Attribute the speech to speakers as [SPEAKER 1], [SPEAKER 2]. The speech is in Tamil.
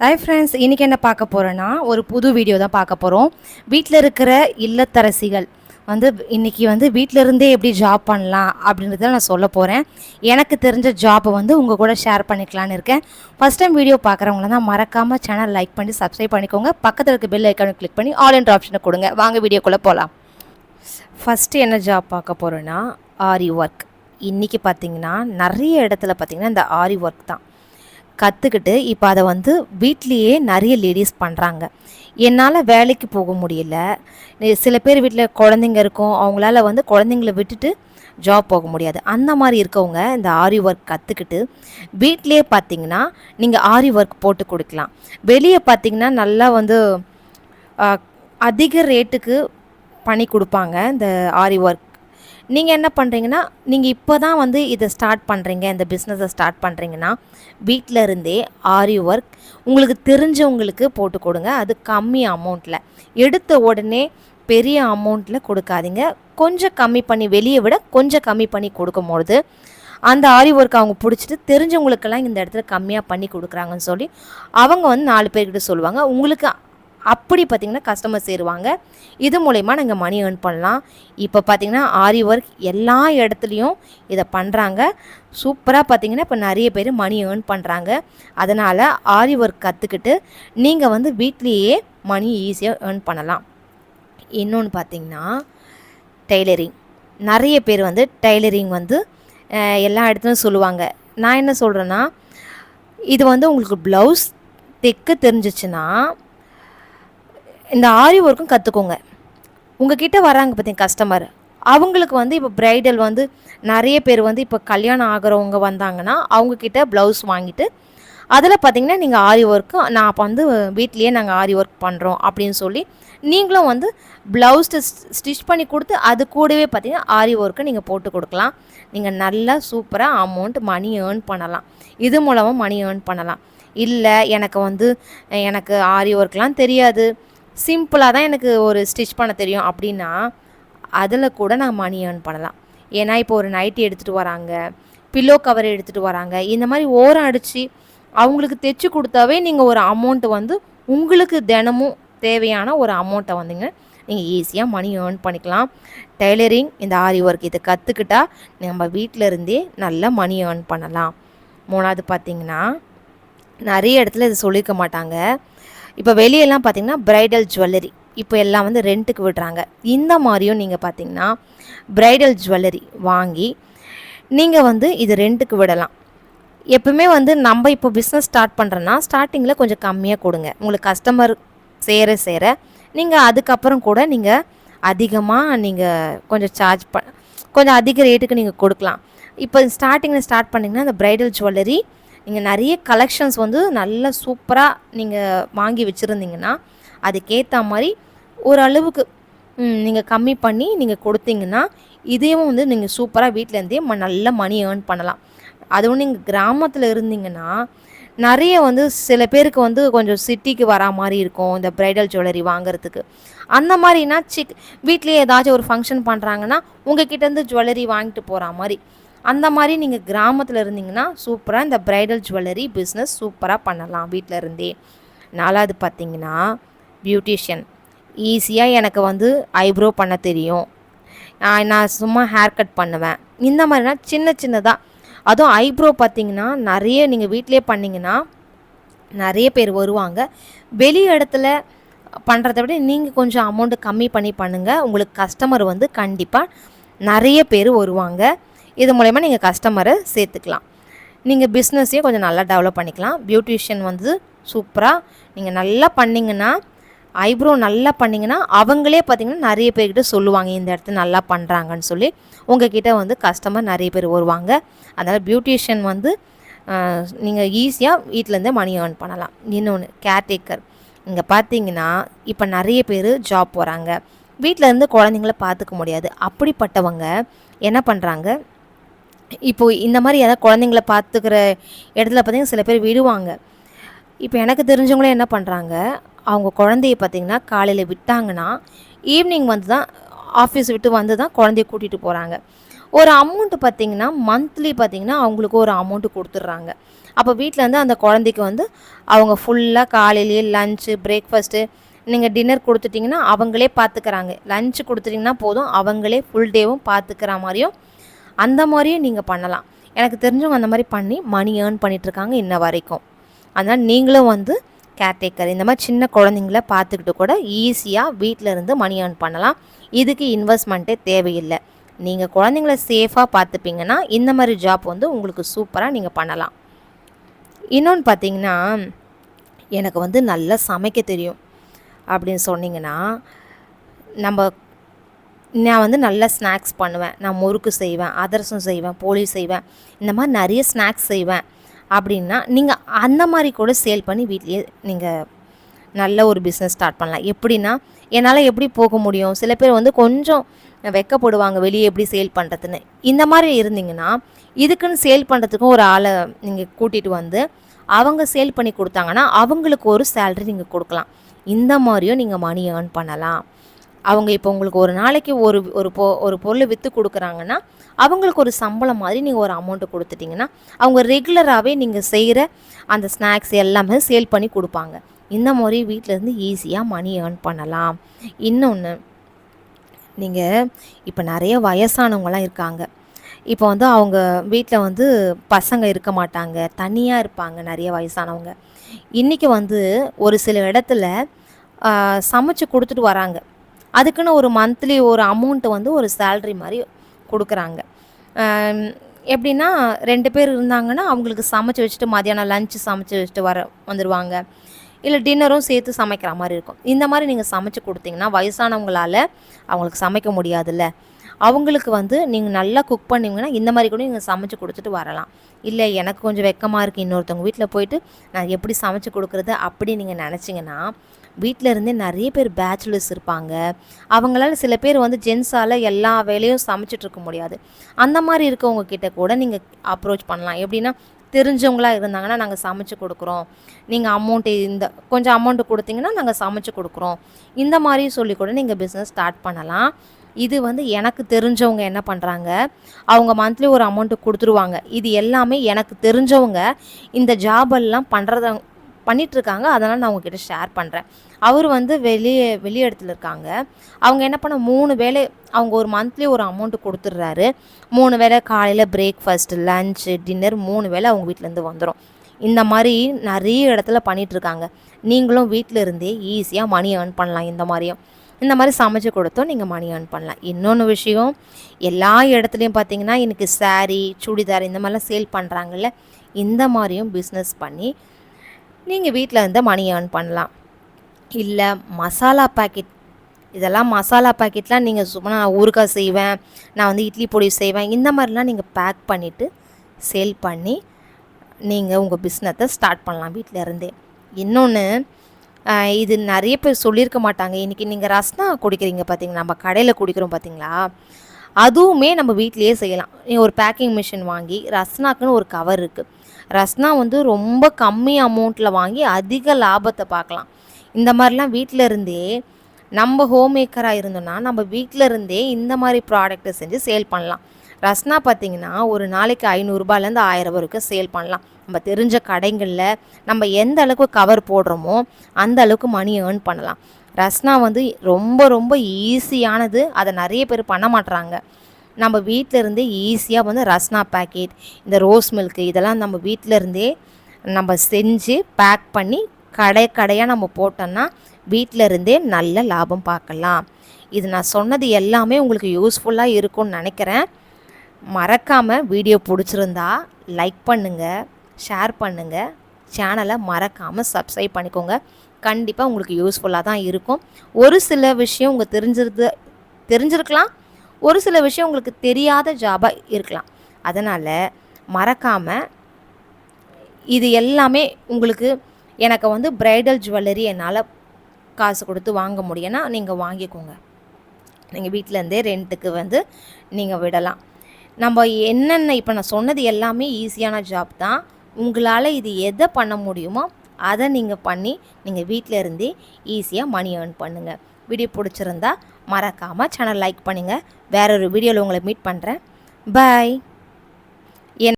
[SPEAKER 1] ஹாய் ஃப்ரெண்ட்ஸ் இன்றைக்கி என்ன பார்க்க போகிறோன்னா ஒரு புது வீடியோ தான் பார்க்க போகிறோம் வீட்டில் இருக்கிற இல்லத்தரசிகள் வந்து இன்றைக்கி வந்து வீட்டில் இருந்தே எப்படி ஜாப் பண்ணலாம் அப்படின்றத நான் சொல்ல போகிறேன் எனக்கு தெரிஞ்ச ஜாப்பை வந்து உங்கள் கூட ஷேர் பண்ணிக்கலான்னு இருக்கேன். ஃபஸ்ட் டைம் வீடியோ பார்க்குறவங்கள தான் மறக்காமல் சேனல் லைக் பண்ணி சப்ஸ்கிரைப் பண்ணிக்கோங்க. பக்கத்தில் இருக்க பெல் ஐக்கானு கிளிக் பண்ணி ஆல் என்ற ஆப்ஷனை கொடுங்க. வாங்க வீடியோக்குள்ளே போகலாம் ஃபஸ்ட்டு என்ன ஜாப் பார்க்க போகிறோன்னா ஆரி ஒர்க் இன்றைக்கி பார்த்திங்கன்னா நிறைய இடத்துல பார்த்திங்கன்னா இந்த ஆரி ஒர்க் தான். கற்றுக்கிட்டு இப்போ அதை வந்து வீட்லேயே நிறைய லேடிஸ் பண்ணுறாங்க என்னால் வேலைக்கு போக முடியல. சில பேர் வீட்டில் குழந்தைங்க இருக்கும். அவங்களால வந்து குழந்தைங்கள விட்டுட்டு ஜாப் போக முடியாது. அந்த மாதிரி இருக்கவங்க இந்த ஆரி ஒர்க் கற்றுக்கிட்டு வீட்லேயே பார்த்தீங்கன்னா நீங்கள் ஆரி ஒர்க் போட்டு கொடுக்கலாம். வெளியே பார்த்தீங்கன்னா நல்லா வந்து அதிக ரேட்டுக்கு பண்ணி கொடுப்பாங்க இந்த ஆரி ஒர்க் நீங்கள் என்ன பண்ணுறீங்கன்னா நீங்கள் இப்போ தான் வந்து இதை ஸ்டார்ட் பண்ணுறீங்க இந்த பிஸ்னஸை ஸ்டார்ட் பண்ணுறீங்கன்னா வீட்டில் இருந்தே ஆரி ஒர்க் உங்களுக்கு தெரிஞ்சவங்களுக்கு போட்டு கொடுங்க. அது கம்மி அமௌண்ட்டில் எடுத்த உடனே பெரிய அமௌண்ட்டில் கொடுக்காதீங்க. கொஞ்சம் கம்மி பண்ணி வெளியே விட கொஞ்சம் கம்மி பண்ணி கொடுக்கும்பொழுது அந்த ஆரி ஒர்க் அவங்க பிடிச்சிட்டு தெரிஞ்சவங்களுக்கெல்லாம் இந்த இடத்துல கம்மியாக பண்ணி கொடுக்குறாங்கன்னு சொல்லி அவங்க வந்து நாலு பேர்கிட்ட சொல்லுவாங்க. உங்களுக்கு அப்படி பார்த்தீங்கன்னா கஸ்டமர் சேருவாங்க. இது மூலயமா நாங்கள் மணி ஏர்ன் பண்ணலாம். இப்போ பார்த்திங்கன்னா ஆரி ஒர்க் எல்லா இடத்துலையும் இதை பண்ணுறாங்க சூப்பராக பார்த்தீங்கன்னா இப்போ நிறைய பேர் மணி ஏர்ன் பண்ணுறாங்க அதனால் ஆரி ஒர்க் கற்றுக்கிட்டு நீங்கள் வந்து வீட்லேயே மணி ஈஸியாக ஏர்ன் பண்ணலாம். இன்னொன்று பார்த்தீங்கன்னா டெய்லரிங் நிறைய பேர் வந்து டெய்லரிங் வந்து எல்லா இடத்துலையும் சொல்லுவாங்க. நான் என்ன சொல்கிறேன்னா இது வந்து உங்களுக்கு ப்ளவுஸ் தைக்க தெரிஞ்சிச்சுன்னா இந்த ஆரி ஒர்க்கும் கற்றுக்கோங்க உங்ககிட்ட வராங்க பார்த்தீங்க கஸ்டமர் அவங்களுக்கு வந்து இப்போ பிரைடல் வந்து நிறைய பேர் வந்து இப்போ கல்யாணம் ஆகிறவங்க வந்தாங்கன்னா அவங்கக்கிட்ட ப்ளவுஸ் வாங்கிட்டு அதில் பார்த்தீங்கன்னா நீங்கள் ஆரி ஒர்க்கு நான் அப்போ வந்து வீட்லேயே நாங்கள் ஆரி ஒர்க் பண்ணுறோம் அப்படின்னு சொல்லி நீங்களும் வந்து ப்ளவுஸ் ஸ்டிச் பண்ணி கொடுத்து அது கூடவே பார்த்தீங்கன்னா ஆரி ஒர்க்கை நீங்கள் போட்டு கொடுக்கலாம். நீங்கள் நல்லா சூப்பராக அமௌண்ட் மணி ஏர்ன் பண்ணலாம். இது மூலமாக மணி ஏர்ன் பண்ணலாம். இல்லை எனக்கு வந்து எனக்கு ஆரி ஒர்க்லாம் தெரியாது. சிம்பிளாக தான் எனக்கு ஒரு ஸ்டிச் பண்ண தெரியும். அப்படின்னா அதில் கூட நான் மணி ஏர்ன் பண்ணலாம். ஏன்னா இப்போ ஒரு நைட்டி எடுத்துகிட்டு வராங்க பில்லோ கவர் எடுத்துகிட்டு வராங்க இந்த மாதிரி ஓரம் அடித்து அவங்களுக்கு தைச்சி கொடுத்தாவே நீங்கள் ஒரு அமௌண்ட்டு வந்து உங்களுக்கு தினமும் தேவையான ஒரு அமௌண்ட்டை வந்துங்க நீங்கள் ஈஸியாக மணி ஏர்ன் பண்ணிக்கலாம். டெய்லரிங் இந்த ஆரி ஒர்க் இதை கற்றுக்கிட்டா நம்ம வீட்டில் இருந்தே நல்ல மணி ஏர்ன் பண்ணலாம். மூணாவது பார்த்தீங்கன்னா நிறைய இடத்துல இது சொல்லியிருக்க மாட்டாங்க. இப்போ வெளியெல்லாம் பார்த்தீங்கன்னா பிரைடல் ஜுவல்லரி இப்போ எல்லாம் வந்து ரெண்ட்டுக்கு விடுறாங்க. இந்த மாதிரியும் நீங்கள் பார்த்தீங்கன்னா பிரைடல் ஜுவல்லரி வாங்கி நீங்கள் வந்து இது ரெண்ட்டுக்கு விடலாம். எப்பவுமே வந்து நம்ம இப்போ பிஸ்னஸ் ஸ்டார்ட் பண்ணுறோன்னா ஸ்டார்டிங்கில் கொஞ்சம் கம்மியாக கொடுங்க. உங்களுக்கு கஸ்டமர் சேர சேர நீங்கள் அதுக்கப்புறம் கூட நீங்கள் அதிகமாக நீங்கள் கொஞ்சம் சார்ஜ் ப கொஞ்சம் அதிக ரேட்டுக்கு நீங்கள் கொடுக்கலாம். இப்போ ஸ்டார்டிங்கில் ஸ்டார்ட் பண்ணிங்கன்னா இந்த பிரைடல் ஜுவல்லரி நீங்கள் நிறைய கலெக்ஷன்ஸ் வந்து நல்ல சூப்பராக நீங்கள் வாங்கி வச்சுருந்தீங்கன்னா அதுக்கேற்ற மாதிரி ஓரளவுக்கு நீங்கள் கம்மி பண்ணி நீங்கள் கொடுத்தீங்கன்னா இதையும் வந்து நீங்கள் சூப்பராக வீட்டிலேருந்தே ம நல்ல மணி ஏர்ன் பண்ணலாம். அதுவும் நீங்கள் கிராமத்தில் இருந்தீங்கன்னா நிறைய வந்து சில பேருக்கு வந்து கொஞ்சம் சிட்டிக்கு வரா மாதிரி இருக்கும் இந்த ப்ரைடல் ஜுவல்லரி வாங்குறதுக்கு. அந்த மாதிரினா சிக் வீட்லேயே ஏதாச்சும் ஒரு ஃபங்க்ஷன் பண்ணுறாங்கன்னா உங்கள் கிட்டேருந்து ஜுவல்லரி வாங்கிட்டு போகிற மாதிரி. அந்த மாதிரி நீங்கள் கிராமத்தில் இருந்தீங்கன்னா சூப்பராக இந்த ப்ரைடல் ஜுவல்லரி பிஸ்னஸ் சூப்பராக பண்ணலாம் வீட்டில் இருந்தே. நாலாவது பார்த்தீங்கன்னா பியூட்டிஷியன் ஈஸியாக எனக்கு வந்து ஐப்ரோ பண்ண தெரியும். நான் சும்மா ஹேர் கட் பண்ணுவேன். இந்த மாதிரினா சின்ன சின்னதாக அதுவும் ஐப்ரோ பார்த்தீங்கன்னா நிறைய நீங்கள் வீட்டிலே பண்ணிங்கன்னா நிறைய பேர் வருவாங்க. வெளி இடத்துல பண்ணுறத விட நீங்கள் கொஞ்சம் அமௌண்ட்டு கம்மி பண்ணி பண்ணுங்கள் உங்களுக்கு கஸ்டமர் வந்து கண்டிப்பாக நிறைய பேர் வருவாங்க. இது மூலயமா நீங்கள் கஸ்டமரை சேர்த்துக்கலாம். நீங்கள் பிஸ்னஸையும் கொஞ்சம் நல்லா டெவலப் பண்ணிக்கலாம். பியூட்டிஷியன் வந்து சூப்பராக நீங்கள் நல்லா பண்ணிங்கன்னா ஐப்ரோ நல்லா பண்ணிங்கன்னா அவங்களே பார்த்தீங்கன்னா நிறைய பேர்கிட்ட சொல்லுவாங்க இந்த இடத்துல நல்லா பண்ணுறாங்கன்னு சொல்லி. உங்ககிட்ட வந்து கஸ்டமர் நிறைய பேர் வருவாங்க. அதனால் பியூட்டிஷியன் வந்து நீங்கள் ஈஸியாக வீட்டிலேருந்தே மணி ஏர்ன் பண்ணலாம். இன்னொன்று கேர்டேக்கர் இங்கே பார்த்தீங்கன்னா இப்போ நிறைய பேர் ஜாப் போகிறாங்க வீட்டில் இருந்து குழந்தைங்கள பார்த்துக்க முடியாது. அப்படிப்பட்டவங்க என்ன பண்ணுறாங்க இப்போ இந்த மாதிரி ஏதாவது குழந்தைங்கள பார்த்துக்கிற இடத்துல பார்த்தீங்கன்னா சில பேர் விடுவாங்க. இப்போ எனக்கு தெரிஞ்சவங்களே என்ன பண்ணுறாங்க அவங்க குழந்தைய பார்த்தீங்கன்னா காலையில் விட்டாங்கன்னா ஈவினிங் வந்து தான் ஆஃபீஸ் விட்டு வந்து தான் குழந்தைய கூட்டிகிட்டு போகிறாங்க ஒரு அமௌண்ட்டு பார்த்தீங்கன்னா மந்த்லி பார்த்தீங்கன்னா அவங்களுக்கு ஒரு அமௌண்ட்டு கொடுத்துட்றாங்க. அப்போ வீட்டில் வந்து அந்த குழந்தைக்கு வந்து அவங்க ஃபுல்லாக காலையிலேயே லஞ்சு பிரேக்ஃபாஸ்ட்டு நீங்கள் டின்னர் கொடுத்துட்டிங்கன்னா அவங்களே பார்த்துக்கிறாங்க. லஞ்சு கொடுத்துட்டிங்கன்னா போதும் அவங்களே ஃபுல் டேவும் பார்த்துக்கிற மாதிரியும் அந்த மாதிரியும் நீங்கள் பண்ணலாம். எனக்கு தெரிஞ்சவங்க அந்த மாதிரி பண்ணி மணி ஏர்ன் பண்ணிகிட்ருக்காங்க இன்ன வரைக்கும். அதனால் நீங்களும் வந்து கேர்டேக்கர் இந்த மாதிரி சின்ன குழந்தைங்கள பார்த்துக்கிட்டு கூட ஈஸியாக வீட்டில் இருந்து மணி ஏர்ன் பண்ணலாம். இதுக்கு இன்வெஸ்ட்மெண்ட்டே தேவையில்லை. நீங்கள் குழந்தைங்கள சேஃபாக பார்த்துப்பீங்கன்னா இந்த மாதிரி ஜாப் வந்து உங்களுக்கு சூப்பராக நீங்கள் பண்ணலாம். இன்னொன்று பார்த்தீங்கன்னா எனக்கு வந்து நல்லா சமைக்க தெரியும். அப்படின்னு சொன்னீங்கன்னா நம்ம நான் வந்து நல்ல ஸ்நாக்ஸ் பண்ணுவேன். நான் முறுக்கு செய்வேன் அதிரசம் செய்வேன் போலி செய்வேன். இந்த மாதிரி நிறைய ஸ்நாக்ஸ் செய்வேன். அப்படின்னா நீங்கள் அந்த மாதிரி கூட சேல் பண்ணி வீட்லேயே நீங்கள் நல்ல ஒரு பிஸ்னஸ் ஸ்டார்ட் பண்ணலாம். எப்படின்னா என்னால் எப்படி போக முடியும்? சில பேர் வந்து கொஞ்சம் வெக்கப்படுவாங்க வெளியே எப்படி சேல் பண்ணுறதுன்னு இந்த மாதிரி இருந்தீங்கன்னா இதுக்குன்னு சேல் பண்ணுறதுக்கும் ஒரு ஆளை நீங்கள் கூட்டிகிட்டு வந்து அவங்க சேல் பண்ணி கொடுத்தாங்கன்னா அவங்களுக்கு ஒரு சேல்ரி நீங்கள் கொடுக்கலாம். இந்த மாதிரியும் நீங்கள் மணி ஏர்ன் பண்ணலாம். அவங்க இப்போ உங்களுக்கு ஒரு நாளைக்கு ஒரு ஒரு பொ ஒரு பொருளை விற்று கொடுக்குறாங்கன்னா அவங்களுக்கு ஒரு சம்பளம் மாதிரி நீங்கள் ஒரு அமௌண்ட்டு கொடுத்துட்டிங்கன்னா அவங்க ரெகுலராகவே நீங்கள் செய்கிற அந்த ஸ்நாக்ஸ் எல்லாமே சேல் பண்ணி கொடுப்பாங்க. இந்த மாதிரி வீட்டிலேருந்து ஈஸியாக மணி ஏர்ன் பண்ணலாம். இன்னொன்று நீங்கள் இப்போ நிறைய வயசானவங்களாம் இருக்காங்க. இப்போ வந்து அவங்க வீட்டில் வந்து பசங்க இருக்க மாட்டாங்க தனியாக இருப்பாங்க நிறைய வயசானவங்க. இன்றைக்கி வந்து ஒரு சில இடத்துல சமைச்சு கொடுத்துட்டு வராங்க. அதுக்குன்னு ஒரு மந்த்லி ஒரு அமௌண்ட்டு வந்து ஒரு சேல்ரி மாதிரி கொடுக்குறாங்க. எப்படின்னா ரெண்டு பேர் இருந்தாங்கன்னா அவங்களுக்கு சமைச்சு வச்சுட்டு மதியானம் லஞ்சு சமைச்சு வச்சுட்டு வர வந்துடுவாங்க இல்லை டின்னரும் சேர்த்து சமைக்கிற மாதிரி இருக்கும். இந்த மாதிரி நீங்கள் சமைச்சு கொடுத்தீங்கன்னா வயசானவங்களால அவங்களுக்கு சமைக்க முடியாதுல்ல. அவங்களுக்கு வந்து நீங்கள் நல்லா குக் பண்ணீங்கன்னா இந்த மாதிரி கூட நீங்கள் சமைச்சு கொடுத்துட்டு வரலாம். இல்லை எனக்கு கொஞ்சம் வெக்கமாக இருக்குது இன்னொருத்தவங்க வீட்டில் போயிட்டு நான் எப்படி சமைச்சு கொடுக்குறது அப்படி நீங்கள் நினச்சிங்கன்னா வீட்டில் இருந்தே நிறைய பேர் பேச்சுலர்ஸ் இருப்பாங்க. அவங்களால சில பேர் வந்து ஜென்ஸால் எல்லா வேலையும் சமைச்சிட்டு இருக்க முடியாது. அந்த மாதிரி இருக்கவங்க கிட்ட கூட நீங்கள் அப்ரோச் பண்ணலாம். எப்படின்னா தெரிஞ்சவங்களா இருந்தாங்கன்னா நாங்கள் சமைச்சு கொடுக்குறோம். நீங்கள் அமௌண்ட்டு இந்த கொஞ்சம் அமௌண்ட்டு கொடுத்தீங்கன்னா நாங்கள் சமைச்சு கொடுக்குறோம். இந்த மாதிரி சொல்லி கூட நீங்கள் பிஸ்னஸ் ஸ்டார்ட் பண்ணலாம். இது வந்து எனக்கு தெரிஞ்சவங்க என்ன பண்ணுறாங்க அவங்க மந்த்லி ஒரு அமௌண்ட்டு கொடுத்துருவாங்க. இது எல்லாமே எனக்கு தெரிஞ்சவங்க இந்த ஜாபெல்லாம் பண்ணுறத பண்ணிகிட்ருக்காங்க அதனால் நான் உங்ககிட்ட ஷேர் பண்ணுறேன் அவர் வந்து வெளியே வெளி இடத்துல இருக்காங்க. அவங்க என்ன பண்ண மூணு வேளை அவங்க ஒரு மந்த்லி ஒரு அமௌண்ட்டு கொடுத்துட்றாரு. மூணு வேளை காலையில் பிரேக்ஃபாஸ்ட் லஞ்சு டின்னர் மூணு வேளை அவங்க வீட்டிலேருந்து வந்துடும் இந்த மாதிரி நிறைய இடத்துல பண்ணிகிட்ருக்காங்க நீங்களும் வீட்டில் இருந்தே ஈஸியாக மணி ஏர்ன் பண்ணலாம் இந்த மாதிரியும். இந்த மாதிரி சமைச்சு கொடுத்தோம் நீங்கள் மணி ஏர்ன் பண்ணலாம். இன்னொன்று விஷயம் எல்லா இடத்துலையும் பார்த்தீங்கன்னா எனக்கு சாரீ சுடிதார் இந்த மாதிரிலாம் சேல் பண்ணுறாங்கல்ல இந்த மாதிரியும் பிஸ்னஸ் பண்ணி நீங்கள் வீட்டில் இருந்து மணி ஏர்ன் பண்ணலாம். இல்லை மசாலா பாக்கெட் இதெல்லாம் மசாலா பாக்கெட்லாம் நீங்கள் சும்மா நான் ஊறுகாய் செய்வேன் நான் வந்து இட்லி பொடி செய்வேன் இந்த மாதிரிலாம் நீங்கள் பேக் பண்ணிவிட்டு சேல் பண்ணி நீங்கள் உங்கள் பிஸ்னத்தை ஸ்டார்ட் பண்ணலாம் வீட்டில் இருந்தே. இன்னொன்று இது நிறைய பேர் சொல்லியிருக்க மாட்டாங்க. இன்றைக்கி நீங்கள் ரஸ்னா குடிக்கிறீங்க பார்த்தீங்களா நம்ம கடையில் குடிக்கிறோம் பார்த்தீங்களா அதுவுமே நம்ம வீட்டிலேயே செய்யலாம். நீங்கள் ஒரு பேக்கிங் மிஷின் வாங்கி ரஸ்னாக்குன்னு ஒரு கவர் இருக்குது ரஸ்னா வந்து ரொம்ப கம்மி அமௌண்ட்டில் வாங்கி அதிக லாபத்தை பார்க்கலாம். இந்த மாதிரிலாம் வீட்டில் இருந்தே நம்ம ஹோம் மேக்கராக இருந்தோம்னா நம்ம வீட்டில் இருந்தே இந்த மாதிரி ப்ராடக்ட்டை செஞ்சு சேல் பண்ணலாம். ரஸ்னா பார்த்திங்கன்னா ஒரு நாளைக்கு ஐநூறுரூபாலேருந்து ஆயிரம் வரைக்கும் சேல் பண்ணலாம். நம்ம தெரிஞ்ச கடைகளில் நம்ம எந்த அளவுக்கு கவர் போடுறோமோ அந்த அளவுக்கு மணி ஏர்ன் பண்ணலாம். ரஸ்னா வந்து ரொம்ப ரொம்ப ஈஸியானது அதை நிறைய பேர் பண்ண மாட்டுறாங்க நம்ம வீட்டில் இருந்தே ஈஸியாக வந்து ரஸ்னா பேக்கெட் இந்த ரோஸ் மில்க்கு இதெல்லாம் நம்ம வீட்டிலருந்தே நம்ம செஞ்சு பேக் பண்ணி கடை கடையாக நம்ம போட்டோம்னா வீட்டில் இருந்தே நல்ல லாபம் பார்க்கலாம் இது நான் சொன்னது எல்லாமே உங்களுக்கு யூஸ்ஃபுல்லாக இருக்கும்னு நினைக்கிறேன். மறக்காமல் வீடியோ பிடிச்சிருந்தா லைக் பண்ணுங்கள் ஷேர் பண்ணுங்கள் சேனலை மறக்காமல் சப்ஸ்கிரைப் பண்ணிக்கோங்க. கண்டிப்பாக உங்களுக்கு யூஸ்ஃபுல்லாக தான் இருக்கும். ஒரு சில விஷயம் உங்கள் தெரிஞ்சிருது தெரிஞ்சிருக்கலாம். ஒரு சில விஷயம் உங்களுக்கு தெரியாத ஜாபாக இருக்கலாம். அதனால் மறக்காமல் இது எல்லாமே உங்களுக்கு எனக்கு வந்து பிரைடல் ஜுவல்லரி என்னால் காசு கொடுத்து வாங்க முடியும்னா நீங்கள் வாங்கிக்கோங்க. நீங்கள் வீட்டிலேருந்தே ரெண்ட்டுக்கு வந்து நீங்கள் விடலாம். நம்ம என்னென்ன இப்போ நான் சொன்னது எல்லாமே ஈஸியான ஜாப் தான். உங்களால் இது எதை பண்ண முடியுமோ அதை நீங்கள் பண்ணி நீங்கள் வீட்டில் இருந்தே ஈஸியாக மணி ஏர்ன் பண்ணுங்கள் வீடியோ பிடிச்சிருந்தா மறக்காமல் சேனல் லைக் பண்ணுங்கள் வேற ஒரு வீடியோவில் உங்களை மீட் பண்ணுறேன் பாய்